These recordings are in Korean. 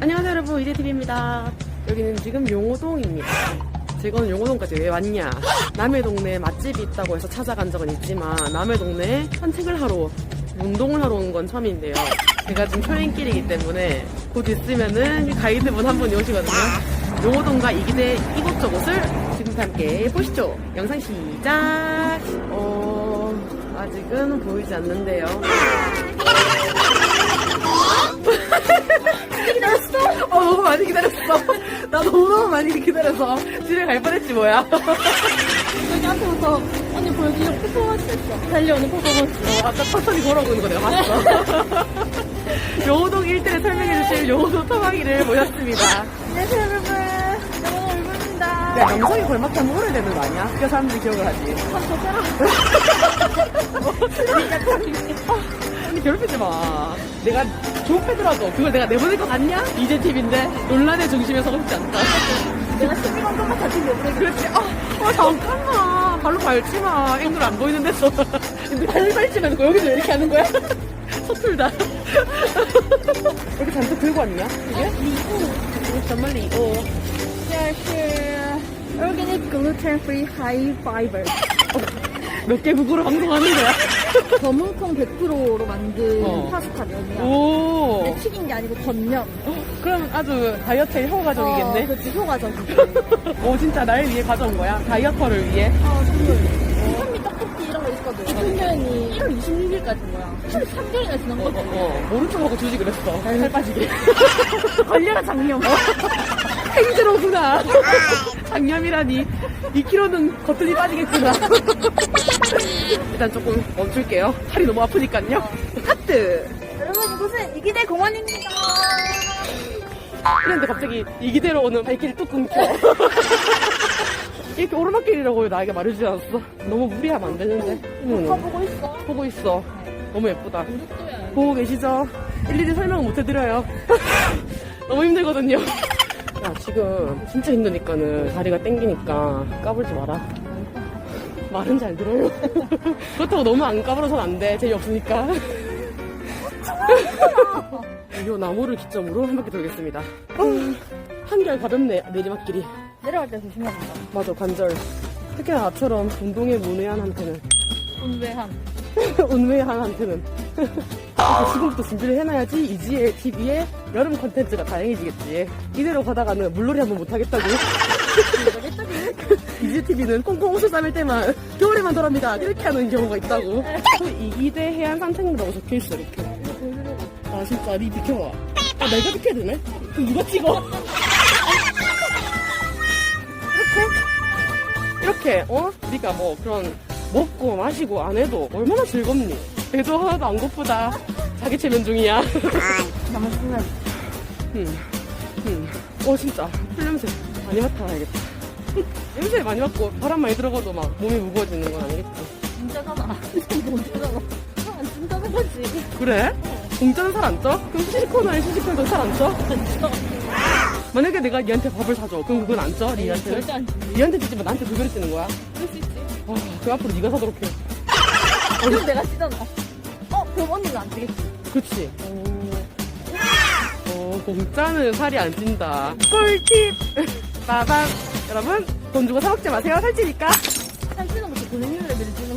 안녕하세요 여러분. 이대TV입니다. 여기는 지금 용호동입니다. 제가 용호동까지 왜 왔냐? 남의 동네에 맛집이 있다고 해서 찾아간 적은 있지만 남의 동네에 산책을 하러 운동을 하러 온 건 처음인데요. 제가 지금 초행길이기 때문에 곧 있으면은 가이드분 한 분이 오시거든요. 용호동과 이기대 이곳저곳을 지금부터 함께 보시죠. 영상 시작! 어... 아직은 보이지 않는데요 많이 기다려서 집에 갈 뻔했지, 뭐야. 여기 앞에부터 언니 보여주려고 퍼포먼스 했어. 달려오는 퍼포먼스. 어, 아까 천천히 걸어오는 거 내가 봤어. 용호동 일대를 설명해주실 용호동 토막이를 모셨습니다. 안녕하세요 여러분. 얼굴입니다. 야, 영상이 걸맞게 하면 울어야 되는 거 아니야? 그래야 사람들이 기억을 하지. 언니 괴롭히지 마. 내가 조급해더라도 그걸 내가 내보낼 것 같냐? 이제 팁인데 논란의 중심에 서고 싶지 않다. 내가 12만 동안 같은 여부를 그렇지. 아, 아, 잠깐만. 발로 밟지 마. 앵글 안 보이는 데서. 근데 발로 밟지 말고 여기서 왜 이렇게 하는 거야? 서툴다. 이렇게 잔뜩 들고 왔냐? 이게? 리고. 정말 이거. 샤시. Organic gluten free high fiber. 몇 개 국으로 방송하는 거야? 검은콩 100%로 만든 어. 파스타 면이야. 오. 근데 튀긴 게 아니고 겉면. 그럼 아주 다이어트에 효과적이겠네. 어, 그치, 효과적이지. 오, 진짜 날 위해 가져온 거야? 다이어터를 위해? 어, 선물. 현미 떡볶이 이런 거 있거든. 선면이 1월 26일까지 뭐야. 13개월이나 지난 어, 거지. 어, 어. 모른 척하고 주지 그랬어. 살 빠지게. 걸려라 장염. 행제로구나. 장염이라니. 2kg는 거뜬히 빠지겠구나. 일단 조금 멈출게요. 팔이 너무 아프니까요. 하트! 이랬는데 갑자기 이 기대로 오는 발길이 뚝 끊겨. 이렇게 오르막길이라고 나에게 말해주지 않았어. 너무 무리하면 안 되는데. 응. 보고 있어. 보고 있어. 너무 예쁘다. 구독도야. 보고 계시죠? 일일이 설명은 못 해드려요. 너무 힘들거든요. 야, 지금 진짜 힘드니까는 다리가 땡기니까 까불지 마라. 말은 잘 들어요. 그렇다고 너무 안 까불어서는 안 돼. 재미없으니까. 이 나무를 기점으로 한 바퀴 돌겠습니다. 어, 한결 가볍네, 내리막길이. 내려갈 때 조심해야 된다. 맞아, 관절. 특히나 나처럼 운동에 문외한한테는 운외함. 운외한한테는 지금부터 준비를 해놔야지 이지의 TV의 여름 컨텐츠가 다행해지겠지 이대로 가다가는 물놀이 한번 못하겠다고 이지 TV는 꽁꽁 옷을 싸맬 때만 겨울에만 돌아옵니다 이렇게 하는 경우가 있다고 또 이기대 해안 산책로라고 적혀있어 이렇게 아 진짜 니 비켜봐 아 내가 비켜야 되네? 그럼 누가 찍어? 이렇게 이렇게 어? 네가 뭐 그런 먹고 마시고 안 해도 얼마나 즐겁니? 배도 하나도 안 고프다. 자기 체면 중이야. 나만 쓰면 음, 음. 어 진짜 풀 냄새 많이 맡아야겠다. 냄새 많이 맡고 바람 많이 들어가도 막 몸이 무거워지는 건 아니겠지? 진짜잖아. 진짜잖아. 안 진짜는 거지. 그래? 공짜는 살 안 쪄? 그럼 시시코너에 시시코너도 살 안 쪄? 만약에 내가 니한테 밥을 사줘 그럼 그건 안 쪄? 니한테는? 절대 안 지. 니한테 주지 만 나한테 두 배를 쓰는 거야? 그럴 수 있지. 아, 그 앞으로 네가 사도록 해. 그럼 내가 쓰잖아. 어, 그럼 언니는 안 되겠지. 그치? 어, 공짜는 살이 안 찐다. 꿀팁! 빠밤! 여러분, 돈 주고 사 먹지 마세요. 살찌니까. 살 찌는 것도 본인 거고. 어,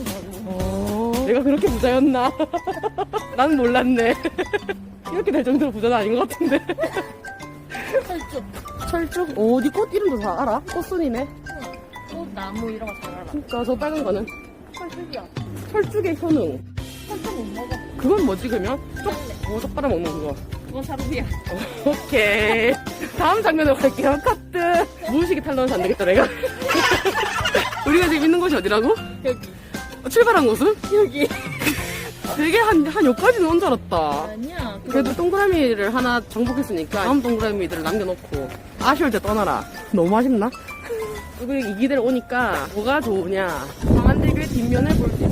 내가 그렇게 부자였나? 난 몰랐네. 이렇게 될 정도로 부자는 아닌 것 같은데. 살쭉. 철쭉? 어, 니꽃 이름도 다 알아? 꽃순이네. 꽃, 나무 이런 거 잘 알아. 진짜 저 빨간 거는? 살쭉이야. 철쭉의 효능. 살짝 못 먹어. 그건 뭐지, 그러면? 쪽, 어, 쪽 빨아먹는 그거. 그건 사루비야. 오케이. 다음 장면으로 갈게요. 카트. 무의식이 탈러서 안 되겠다, 내가. 우리가 지금 있는 곳이 어디라고? 여기. 어, 출발한 곳은? 여기. 되게 한, 한 여기까지는 온 줄 알았다. 아니야. 그래도 동그라미를 하나 정복했으니까 다음 동그라미들을 남겨놓고 아쉬울 때 떠나라. 너무 아쉽나? 그리고 이 기대로 오니까 뭐가 좋으냐. 광안대교의 뒷면을 볼수